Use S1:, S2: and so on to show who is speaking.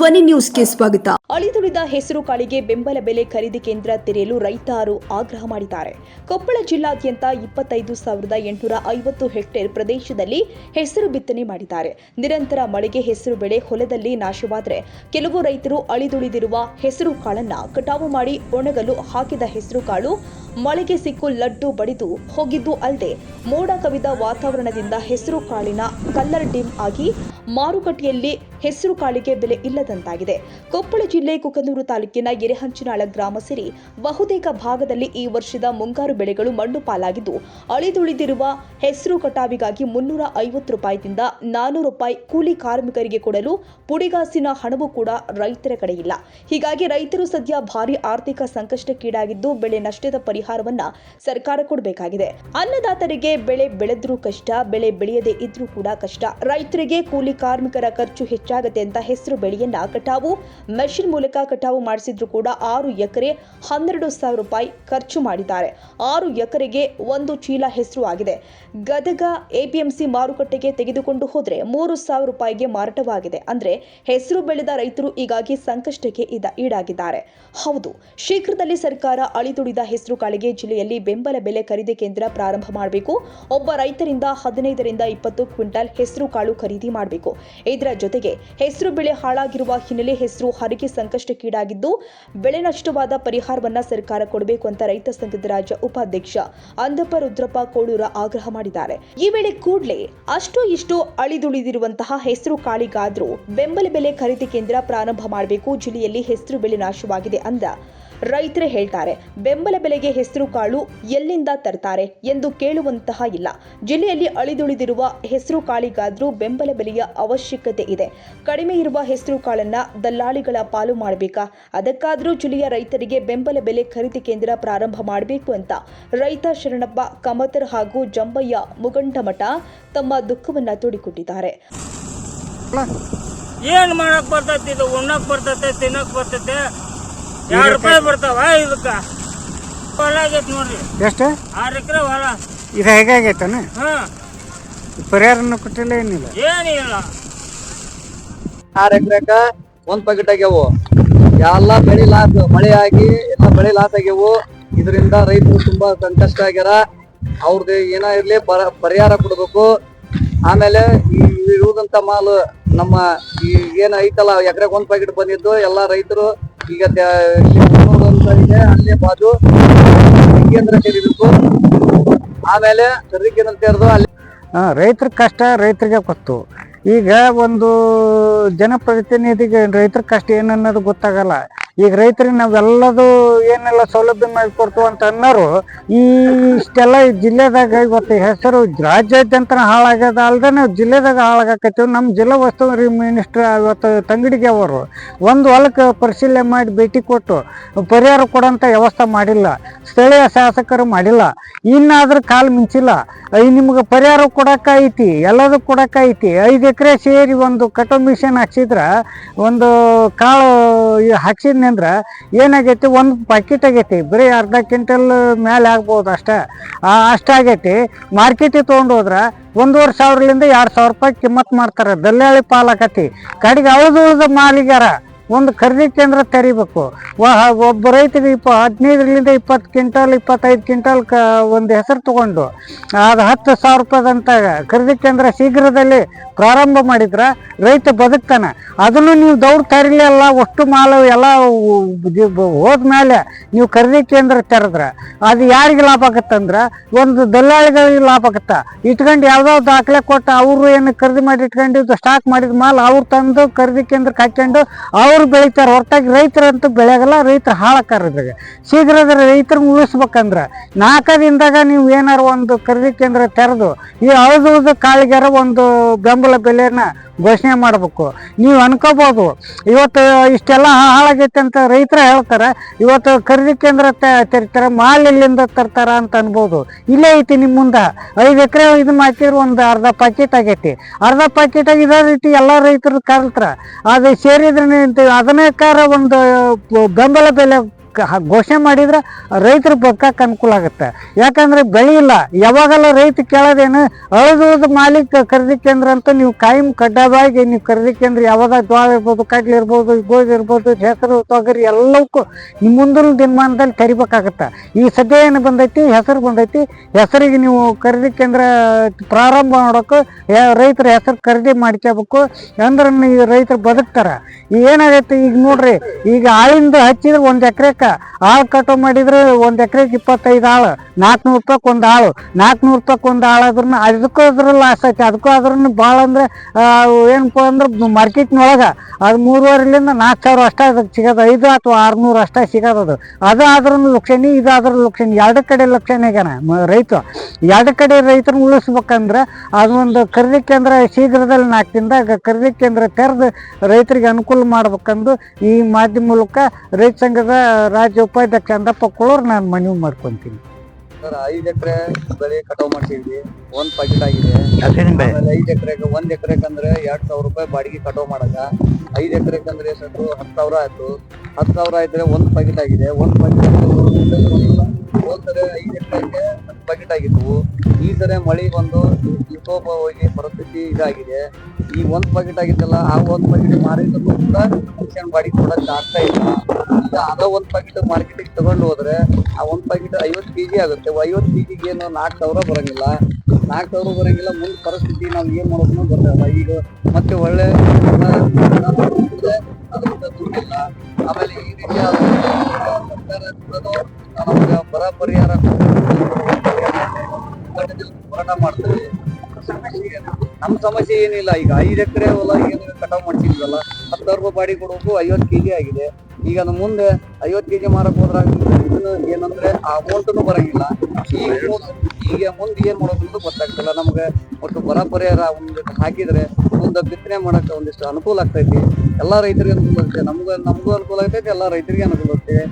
S1: ಧ್ವನಿ ನ್ಯೂಸ್ಗೆ ಸ್ವಾಗತ.
S2: ಅಳಿದುಳಿದ ಹೆಸರು ಕಾಳಿಗೆ ಬೆಂಬಲ ಬೆಲೆ ಖರೀದಿ ಕೇಂದ್ರ ತೆರೆಯಲು ರೈತರು ಆಗ್ರಹ ಮಾಡಿದ್ದಾರೆ. ಕೊಪ್ಪಳ ಜಿಲ್ಲಾದ್ಯಂತ ಇಪ್ಪತ್ತೈದು ಸಾವಿರದ ಎಂಟುನೂರ ಐವತ್ತು ಹೆಕ್ಟೇರ್ ಪ್ರದೇಶದಲ್ಲಿ ಹೆಸರು ಬಿತ್ತನೆ ಮಾಡಿದ್ದಾರೆ. ನಿರಂತರ ಮಳೆಗೆ ಹೆಸರು ಬೆಳೆ ಹೊಲದಲ್ಲಿ ನಾಶವಾದರೆ ಕೆಲವು ರೈತರು ಅಳಿದುಳಿದಿರುವ ಹೆಸರು ಕಾಳನ್ನ ಕಟಾವು ಮಾಡಿ ಒಣಗಲು ಹಾಕಿದ ಹೆಸರು ಕಾಳು ಮಳೆಗೆ ಸಿಕ್ಕು ಲಡ್ಡು ಬಡಿದು ಹೋಗಿದ್ದು ಅಲ್ಲದೆ ಮೋಡ ಕವಿದ ವಾತಾವರಣದಿಂದ ಹೆಸರು ಕಾಳಿನ ಕಲ್ಲರ್ ಡಿಮ್ ಆಗಿ ಮಾರುಕಟ್ಟೆಯಲ್ಲಿ ಹೆಸರು ಕಾಳಿಗೆ ಬೆಲೆ ಇಲ್ಲದಂತಾಗಿದೆ. ಕೊಪ್ಪಳ ಜಿಲ್ಲೆ ಕುಕನೂರು ತಾಲೂಕಿನ ಎರೆಹಂಚಿನಾಳ ಗ್ರಾಮ ಸೇರಿ ಬಹುತೇಕ ಭಾಗದಲ್ಲಿ ಈ ವರ್ಷದ ಮುಂಗಾರು ಬೆಳೆಗಳು ಮಣ್ಣು ಪಾಲಾಗಿದ್ದು, ಅಳಿದುಳಿದಿರುವ ಹೆಸರು ಕಟಾವಿಗಾಗಿ ಮುನ್ನೂರ ಐವತ್ತು ರೂಪಾಯಿದಿಂದ ನಾನೂರು ರೂಪಾಯಿ ಕೂಲಿ ಕಾರ್ಮಿಕರಿಗೆ ಕೊಡಲು ಪುಡಿಗಾಸಿನ ಹಣವೂ ಕೂಡ ರೈತರ ಕಡೆಯಿಲ್ಲ. ಹೀಗಾಗಿ ರೈತರು ಸದ್ಯ ಭಾರಿ ಆರ್ಥಿಕ ಸಂಕಷ್ಟಕ್ಕೀಡಾಗಿದ್ದು, ಬೆಳೆ ನಷ್ಟದ ಪರಿಹಾರವನ್ನ ಸರ್ಕಾರ ಕೊಡಬೇಕಾಗಿದೆ. ಅನ್ನದಾತರಿಗೆ ಬೆಳೆ ಬೆಳೆದ್ರೂ ಕಷ್ಟ, ಬೆಳೆ ಬೆಳೆಯದೇ ಇದ್ರೂ ಕೂಡ ಕಷ್ಟ. ರೈತರಿಗೆ ಕೂಲಿ ಕಾರ್ಮಿಕರ ಖರ್ಚು ಹೆಚ್ಚಾಗುತ್ತೆ ಅಂತ ಹೆಸರು ಬೆಳೆಯನ್ನ ಕಟಾವು, ಮೆಷಿನ್ ಮೂಲಕ ಕಟಾವು ಮಾಡಿಸಿದ್ರು ಕೂಡ ಆರು ಎಕರೆ ಹನ್ನೆರಡು ಸಾವಿರ ರೂಪಾಯಿ ಖರ್ಚು ಮಾಡಿದ್ದಾರೆ. ಆರು ಎಕರೆಗೆ ಒಂದು ಚೀಲ ಹೆಸರು ಆಗಿದೆ. ಗದಗ ಎಪಿಎಂಸಿ ಮಾರುಕಟ್ಟೆಗೆ ತೆಗೆದುಕೊಂಡು ಹೋದ್ರೆ ಮೂರು ಸಾವಿರ ರೂಪಾಯಿಗೆ ಮಾರಾಟವಾಗಿದೆ. ಅಂದ್ರೆ ಹೆಸರು ಬೆಳೆದ ರೈತರು ಈಗಾಗಿ ಸಂಕಷ್ಟಕ್ಕೆ ಈಡಾಗಿದ್ದಾರೆ. ಹೌದು, ಶೀಘ್ರದಲ್ಲಿ ಸರ್ಕಾರ ಅಳಿದುಳಿದ ಹೆಸರು ಕಾಳಿಗೆ ಜಿಲ್ಲೆಯಲ್ಲಿ ಬೆಂಬಲ ಬೆಲೆ ಖರೀದಿ ಕೇಂದ್ರ ಪ್ರಾರಂಭ ಮಾಡಬೇಕು. ಒಬ್ಬ ರೈತರಿಂದ ಹದಿನೈದರಿಂದ ಇಪ್ಪತ್ತು ಕ್ವಿಂಟಲ್ ಹೆಸರು ಕಾಳು ಖರೀದಿ ಮಾಡಬೇಕು. ಇದರ ಜೊತೆಗೆ ಹೆಸರು ಬೆಳೆ ಹಾಳಾಗಿರುವ ಹಿನ್ನೆಲೆ ಹೆಸರು ಹರಿಗೆ ಸಂಕಷ್ಟಕ್ಕೀಡಾಗಿದ್ದು, ಬೆಳೆ ನಷ್ಟವಾದ ಪರಿಹಾರವನ್ನ ಸರ್ಕಾರ ಕೊಡಬೇಕು ಅಂತ ರೈತ ಸಂಘದ ರಾಜ್ಯ ಉಪಾಧ್ಯಕ್ಷ ಅಂದಪ್ಪ ರುದ್ರಪ್ಪ ಕೋಳೂರ ಆಗ್ರಹ ಮಾಡಿದ್ದಾರೆ. ಈ ವೇಳೆ ಕೂಡಲೇ ಅಷ್ಟು ಇಷ್ಟು ಅಳಿದುಳಿದಿರುವಂತಹ ಹೆಸರು ಕಾಳಿಗಾದ್ರೂ ಬೆಂಬಲ ಬೆಲೆ ಖರೀದಿ ಕೇಂದ್ರ ಪ್ರಾರಂಭ ಮಾಡಬೇಕು. ಜಿಲ್ಲೆಯಲ್ಲಿ ಹೆಸರು ಬೆಳೆ ನಾಶವಾಗಿದೆ ಅಂದ ರೈತರೇ ಹೇಳ್ತಾರೆ, ಬೆಂಬಲ ಬೆಲೆಗೆ ಹೆಸರು ಕಾಳು ಎಲ್ಲಿಂದ ತರ್ತಾರೆ ಎಂದು ಕೇಳುವಂತಹ ಇಲ್ಲ. ಜಿಲ್ಲೆಯಲ್ಲಿ ಅಳಿದುಳಿದಿರುವ ಹೆಸರು ಕಾಳಿಗಾದ್ರೂ ಬೆಂಬಲ ಬೆಲೆಯ ಅವಶ್ಯಕತೆ ಇದೆ. ಕಡಿಮೆ ಇರುವ ಹೆಸರು ಕಾಳನ್ನ ದಲ್ಲಾಳಿಗಳ ಪಾಲು ಮಾಡಬೇಕಾ? ಅದಕ್ಕಾದ್ರೂ ಜಿಲ್ಲೆಯ ರೈತರಿಗೆ ಬೆಂಬಲ ಬೆಲೆ ಖರೀದಿ ಕೇಂದ್ರ ಪ್ರಾರಂಭ ಮಾಡಬೇಕು ಅಂತ ರೈತ ಶರಣಪ್ಪ ಕಮತರ್ ಹಾಗೂ ಜಂಬಯ್ಯ ಮುಗಂಟಮಠ ತಮ್ಮ ದುಃಖವನ್ನ ತೋಡಿಕೊಟ್ಟಿದ್ದಾರೆ.
S3: ಏನ್ ಮಾಡಕ್ ಬರ್ತೈತಿ ಇದು, ಉಣ್ಣಕ್ ಬರ್ತೈತೆ, ತಿನ್ನಕ್ ಬರ್ತೈತೆ ಎರಡ್ ರೂಪಾಯಿ ಬರ್ತಾವ ಇದಕ್ಕ. ಹೊಲ ಆಗೈತಿ ನೋಡ್ರಿ.
S4: ಎಷ್ಟು?
S3: ಆರ್ ಎಕರೆ ಹೊಲ.
S4: ಇದು ಹೇಗಾಗೈತಾನ?
S3: ಹಾ.
S4: ಪರಿಹಾರನ ಕೊಟ್ಟಿಲ್ಲ ಏನಿಲ್ಲ?
S3: ಏನಿಲ್ಲ.
S5: ಆರ್ ಎಕರೆಕ ಒಂದ್ ಪ್ಯಾಕೆಟ್ ಆಗ್ಯಾವು. ಎಲ್ಲ ಬೆಳಿ ಲಾಸ್ ಮಳೆ ಆಗಿ ಎಲ್ಲ ಬೆಳಿ ಲಾಸ್ ಆಗ್ಯಾವು. ಇದರಿಂದ ರೈತರು ತುಂಬಾ ಸಂಕಷ್ಟ ಆಗ್ಯಾರ. ಅವ್ರದ್ದು ಏನ ಇರ್ಲಿ ಪರ- ಪರಿಹಾರ ಕೊಡ್ಬೇಕು. ಆಮೇಲೆ ಈ ಇರುವಂತ ಮಾಲು ನಮ್ಮ ಈ ಏನ್ ಐತಲ್ಲ ಎಕರೆಗೆ ಒಂದ್ ಪ್ಯಾಕೆಟ್ ಬಂದಿದ್ದು ಎಲ್ಲಾ ರೈತರು ಈಗ ಇದೆ ಅಲ್ಲೇ ಬಾಜು ಕೇಂದ್ರ ತೆರಿಬೇಕು ಆಮೇಲೆ ತೆರೆದು ಅಲ್ಲಿ
S4: ರೈತರ ಕಷ್ಟ ರೈತರಿಗೆ ಗೊತ್ತು. ಈಗ ಒಂದು ಜನಪ್ರತಿನಿಧಿಗೆ ರೈತರ ಕಷ್ಟ ಏನನ್ನೋದು ಗೊತ್ತಾಗಲ್ಲ. ಈಗ ರೈತರಿಗೆ ನಾವೆಲ್ಲದು ಏನೆಲ್ಲ ಸೌಲಭ್ಯ ಮಾಡಿಕೊಡ್ತು ಅಂತ ಅನ್ನೋರು ಈ ಇಷ್ಟೆಲ್ಲ ಈ ಜಿಲ್ಲೆದಾಗ ಇವತ್ತು ಹೆಸರು ರಾಜ್ಯಾದ್ಯಂತ ಹಾಳಾಗ್ಯದ ಅಲ್ದೆ ನಾವು ಜಿಲ್ಲೆದಾಗ ಹಾಳಾಗಕತ್ತೀವಿ. ನಮ್ಮ ಜಿಲ್ಲಾ ಉಸ್ತುವಾರಿ ಮಿನಿಸ್ಟರ್ ಇವತ್ತು ತಂಗಡಿಗೆ ಅವರು ಒಂದು ಹೊಲಕ್ಕೆ ಪರಿಶೀಲನೆ ಮಾಡಿ ಭೇಟಿ ಕೊಟ್ಟು ಪರಿಹಾರ ಕೊಡೋಂಥ ವ್ಯವಸ್ಥೆ ಮಾಡಿಲ್ಲ. ಸ್ಥಳೀಯ ಶಾಸಕರು ಮಾಡಿಲ್ಲ. ಇನ್ನಾದ್ರೂ ಕಾಲು ಮಿಂಚಿಲ್ಲ. ನಿಮ್ಗೆ ಪರಿಹಾರ ಕೊಡಕ್ಕ ಐತಿ ಎಲ್ಲದೂ ಕೊಡಕ ಐತಿ ಐದು ಎಕರೆ ಸೇರಿ ಒಂದು ಕಟ ಮಿಷನ್ ಹಾಕ್ಸಿದ್ರ, ಒಂದು ಕಾಳು ಹಾಕ್ಸಿದ್ನಂದ್ರ ಏನಾಗೈತಿ, ಒಂದು ಪಾಕೆಟ್ ಆಗೈತಿ, ಬರೀ ಅರ್ಧ ಕ್ವಿಂಟಲ್ ಮೇಲೆ ಆಗ್ಬೋದು ಅಷ್ಟೇ. ಆ ಅಷ್ಟಾಗೈತಿ ಮಾರ್ಕೆಟಿಗೆ ತೊಗೊಂಡು ಹೋದ್ರ ಒಂದೂವರೆ ಸಾವಿರಲಿಂದ ಎರಡು ಸಾವಿರ ರೂಪಾಯಿ ಕಿಮ್ಮತ್ ಮಾಡ್ತಾರೆ. ದಲ್ಲಾಳಿ ಪಾಲಾಕತಿ ಕಡೆಗೆ ಉಳ್ದ ಮಾಲಿಗಾರ ಒಂದು ಖರೀದಿ ಕೇಂದ್ರ ತೆರಿಬೇಕು. ಒಬ್ಬ ರೈತರಿಗೆ ಇಪ್ಪ ಹದಿನೈದರಿಂದ ಇಪ್ಪತ್ತು ಕ್ವಿಂಟಲ್, ಇಪ್ಪತ್ತೈದು ಕ್ವಿಂಟಲ್ ಕ ಒಂದು ಹೆಸರು ತಗೊಂಡು, ಅದು ಹತ್ತು ಸಾವಿರ ರೂಪಾಯಿದಂತ ಖರೀದಿ ಕೇಂದ್ರ ಶೀಘ್ರದಲ್ಲಿ ಪ್ರಾರಂಭ ಮಾಡಿದ್ರೆ ರೈತ ಬದುಕ್ತಾನೆ. ಅದನ್ನು ನೀವು ದೌಡ್ ತರಲಿಲ್ಲ ಒಟ್ಟು ಮಾಲು ಎಲ್ಲ ಹೋದ್ಮೇಲೆ ನೀವು ಖರೀದಿ ಕೇಂದ್ರ ತೆರೆದ್ರೆ, ಅದು ಯಾರಿಗೆ ಲಾಭ ಆಗತ್ತಂದ್ರೆ? ಒಂದು ದಲ್ಲಾಳಿಗಳಿಗೆ ಲಾಭ ಆಗತ್ತೆ? ಇಟ್ಕೊಂಡು ಯಾವ್ದೋ ದಾಖಲೆ ಕೊಟ್ಟು ಅವರು ಏನು ಖರೀದಿ ಮಾಡಿ ಇಟ್ಕೊಂಡಿದ್ದು ಸ್ಟಾಕ್ ಮಾಡಿದ ಮಾಲ್ ಅವ್ರು ತಂದು ಖರೀದಿ ಕೇಂದ್ರಕ್ಕೆ ಹಾಕೊಂಡು ಅವ್ರು ಬೆಳಿತಾರೆ, ಹೊರತಾಗಿ ರೈತರಂತೂ ಬೆಳೆಯಲ್ಲ, ರೈತರು ಹಾಳಕ್ಕಾರ ಇದ್ರಾಗ. ಶೀಘ್ರದ ರೈತರು ಉಳಿಸ್ಬೇಕಂದ್ರ ನಾಲ್ಕು ದಿನದಾಗ ನೀವು ಏನಾರು ಒಂದು ಖರೀದಿ ಕೇಂದ್ರ ತೆರೆದು, ಈ ಅಳದು ಕಾಳಿಗಾರ ಒಂದು ಬೆಂಬಲ ಬೆಲೆನ ಘೋಷಣೆ ಮಾಡ್ಬೇಕು. ನೀವು ಅನ್ಕೋಬೋದು. ಇವತ್ತು ಇಷ್ಟೆಲ್ಲ ಹಾಳಾಗೈತೆ ಅಂತ ರೈತರ ಹೇಳ್ತಾರೆ. ಇವತ್ತು ಖರೀದಿ ಕೇಂದ್ರ ತೆರಿತಾರೆ ಮಾಲ್ ಎಲ್ಲಿಂದ ತರ್ತಾರ ಅಂತ ಅನ್ಬೋದು. ಇಲ್ಲೇ ಐತಿ ನಿಮ್ಮ ಮುಂದೆ. ಐದು ಎಕರೆ ಇದು ಹಾಕಿದ್ರೆ ಒಂದು ಅರ್ಧ ಪ್ಯಾಕೆಟ್ ಆಗೈತಿ. ಅರ್ಧ ಪ್ಯಾಕೆಟ್ ಆಗಿ ಇದೇ ರೀತಿ ಎಲ್ಲ ರೈತರು ಕಲ್ತಾರ. ಅದು ಸೇರಿದ್ರೆ ಅದನ್ನೇ ಕಾರ ಒಂದು ಬೆಂಬಲ ಬೆಲೆ ಘೋಷಣೆ ಮಾಡಿದ್ರೆ ರೈತರ ಬದುಕಕ್ಕೆ ಅನುಕೂಲ ಆಗುತ್ತೆ. ಯಾಕಂದ್ರೆ ಬೆಳೆ ಇಲ್ಲ. ಯಾವಾಗೆಲ್ಲ ರೈತ ಕೇಳೋದೇನು, ಅಳದು ಮಾಲೀಕ ಖರೀದಿ ಕೇಂದ್ರ ಅಂತ ನೀವು ಕಾಯಂ ಕಡ್ಡಾಯವಾಗಿ ನೀವು ಖರೀದಿ ಕೇಂದ್ರ ಯಾವಾಗ ಜ್ವಾಳ ಇರ್ಬೋದು, ಕಡ್ಲೆ ಇರ್ಬೋದು, ಗೋಧಿ ಇರ್ಬೋದು, ಹೆಸರು, ತೊಗರಿ ಎಲ್ಲವಕ್ಕೂ ನಿಮ್ಮ ಮುಂದಿನ ದಿನಮಾನದಲ್ಲಿ ಕರಿಬೇಕಾಗತ್ತೆ ಈ ಸದ್ಯ ಏನು ಬಂದೈತಿ? ಹೆಸರು ಬಂದೈತಿ. ಹೆಸರಿಗೆ ನೀವು ಖರೀದಿ ಕೇಂದ್ರ ಪ್ರಾರಂಭ ಮಾಡೋಕೆ ರೈತರ ಹೆಸರು ಖರೀದಿ ಮಾಡ್ಕೋಬೇಕು ಅಂದ್ರೆ ಈ ರೈತರು ಬದುಕ್ತಾರ. ಏನಾಗೈತೆ ಈಗ ನೋಡ್ರಿ, ಈಗ ಆಳಿಂದ ಹಚ್ಚಿದ್ರೆ ಒಂದ್ ಎಕರೆಕ ಆಳ್ ಕಟಾವ್ ಮಾಡಿದ್ರೆ ಒಂದ್ ಎಕರೆಗೆ ಇಪ್ಪತ್ತೈದು ಆಳು ನಾಲ್ಕುನೂರು ರೂಪಾಯಿ ಒಂದು ಆಳು ನಾಲ್ಕುನೂರು ರೂಪಾಯಿ ಒಂದು ಆಳು ಅದ್ರನ್ನ ಅದಕ್ಕೂ ಅದ್ರ ಲಾಸ್ ಐತಿ ಅದಕ್ಕೂ ಅದ್ರನ್ನ ಭಾಳ ಅಂದ್ರೆ ಏನಪ್ಪ ಅಂದ್ರೆ ಮಾರ್ಕೆಟ್ನೊಳಗೆ ಅದು ಮೂರುವರೆಲಿಂದ ನಾಲ್ಕು ಸಾವಿರ ಅಷ್ಟೇ ಅದಕ್ಕೆ ಸಿಗೋದು, ಐದು ಅಥವಾ ಆರ್ನೂರು ಅಷ್ಟೇ ಸಿಗೋದು ಅದು. ಆದ್ರೂ ಲಕ್ಷಣಿ, ಇದು ಆದ್ರೂ ಲಕ್ಷಣಿ. ಎರಡು ಕಡೆ ಲಕ್ಷಣ ಆಗ್ಯಾನ ರೈತ ಎರಡು ಕಡೆ ರೈತರನ್ನ ಉಳಿಸ್ಬೇಕಂದ್ರೆ ಅದೊಂದು ಖರೀದಿ ಕೇಂದ್ರ ಶೀಘ್ರದಲ್ಲಿ ನಾಲ್ಕು ದಿನದಾಗ ಖರೀದಿ ಕೇಂದ್ರ ತೆರೆದು ರೈತರಿಗೆ ಅನುಕೂಲ ಮಾಡ್ಬೇಕಂದು ಈ ಮಾಧ್ಯಮ ಮೂಲಕ ರೈತ ಸಂಘದ ರಾಜ್ಯ ಉಪಾಧ್ಯಕ್ಷ ಅಂದಪ್ಪ ಕೊಳೋರು ನಾನು ಮನವಿ ಮಾಡ್ಕೊಂತೀನಿ.
S5: ಸರ್ ಐದು ಎಕರೆ ಬೆಳೆ ಕಟಾವ್ ಮಾಡ್ತೀವಿ ಒಂದ್ ಪಾಕೆಟ್ ಆಗಿದೆ. ಆಮೇಲೆ ಐದ್ ಎಕರೆಗೆ ಒಂದ್ ಎಕರೆಗೆ ಅಂದ್ರೆ ಎರಡ್ ಸಾವಿರ ರೂಪಾಯಿ ಬಾಡಿಗೆ ಕಟಾವ್ ಮಾಡಕ ಐದ್ ಎಕರೆಗೆ ಅಂದ್ರೆ ಎಷ್ಟು ಹತ್ತು ಸಾವಿರ ಆಯ್ತು. ಹತ್ತು ಸಾವಿರ ಆಯ್ತು ಒಂದ್ ಪಾಕೆಟ್ ಆಗಿದೆ. ಒಂದ್ ಪಾಕೆಟ್ ಸರಿ ಐದ್ ಎಕರೆಗೆ ಹತ್ತು ಆಗಿತ್ತು ಈ ಸರಿ ಮಳೆ ಬಂದು ವಿಕೋಪ ಹೋಗಿ ಪರಿಸ್ಥಿತಿ ಇದಾಗಿದೆ. ಈ ಒಂದ್ ಪಾಕೆಟ್ ಆಗಿತ್ತಲ್ಲ, ಆ ಒಂದ್ ಪ್ಯಾಕೆಟ್ ಮಾರಿದ್ರು ಕೂಡ ಶಿಕ್ಷಣ ಬಾಡಿಗೆ ಕೊಡಕ್ ಆಗ್ತಾ ಇಲ್ಲ. ಈಗ ಅದ ಒಂದ್ ಪಾಕೆಟ್ ಮಾರ್ಕೆಟಿಗೆ ತಗೊಂಡು ಹೋದ್ರೆ ಆ ಒಂದ್ ಪ್ಯಾಕೆಟ್ ಐವತ್ತು ಕೆಜಿ ಆಗುತ್ತೆ. ಐವತ್ತು ಕೆಜಿಗೆ ಏನು ನಾಲ್ಕು ಸಾವಿರ ಬರಂಗಿಲ್ಲ. ನಾಲ್ಕು ಸಾವಿರ ಬರಂಗಿಲ್ಲ, ಮುಂದೆ ಪರಿಸ್ಥಿತಿ ನಾವು ಏನ್ ಮಾಡೋದು ಗೊತ್ತಾಗಲ್ಲ ಈಗ ಮತ್ತೆ ಒಳ್ಳೆ ಅದರಿಂದ ದುಡ್ಡಿಲ್ಲ. ಆಮೇಲೆ ಈ ರೀತಿ ಸರ್ಕಾರ ಬರ ಪರಿಹಾರ ಹೋರಾಟ ಮಾಡ್ತಾರೆ. ನಮ್ಮ ಸಮಸ್ಯೆ ಏನಿಲ್ಲ, ಈಗ ಐದು ಎಕರೆ ಹೊಲ ಏನು ಕಟಾವ್ ಮಾಡ್ತಿದ್ವಲ್ಲ ಹತ್ತು ಸಾವಿರ ರೂಪಾಯಿ ಬಾಡಿ ಕೊಡೋದು ಐವತ್ತು ಕೆಜಿ ಆಗಿದೆ. ಈಗ ಅದು ಮುಂದೆ ಐವತ್ತು ಕೆಜಿ ಮಾರಕ್ ಹೋದ್ರಾಗ ಏನಂದ್ರೆ ಆ ಅಮೌಂಟ್ನು ಬರಂಗಿಲ್ಲ. ಈಗ ಈಗ ಮುಂದೆ ಏನ್ ಮಾಡೋದು ಗೊತ್ತಾಗ್ತಿಲ್ಲ. ನಮ್ಗೆ ಒಟ್ಟು ಬರ ಪರಿಹಾರ ಒಂದು ಹಾಕಿದ್ರೆ ಮುಂದೆ ಬಿತ್ತನೆ ಮಾಡಕ್ ಒಂದಿಷ್ಟು ಅನುಕೂಲ ಆಗ್ತೈತಿ. ಎಲ್ಲಾ ರೈತರಿಗೆ ಅನುಕೂಲ ಆಗುತ್ತೆ. ನಮ್ಗೆ, ನಮಗೂ ಅನುಕೂಲ ಆಗ್ತೈತಿ, ಎಲ್ಲಾ ರೈತರಿಗೆ ಅನುಕೂಲ ಆಗ್ತೈತಿ.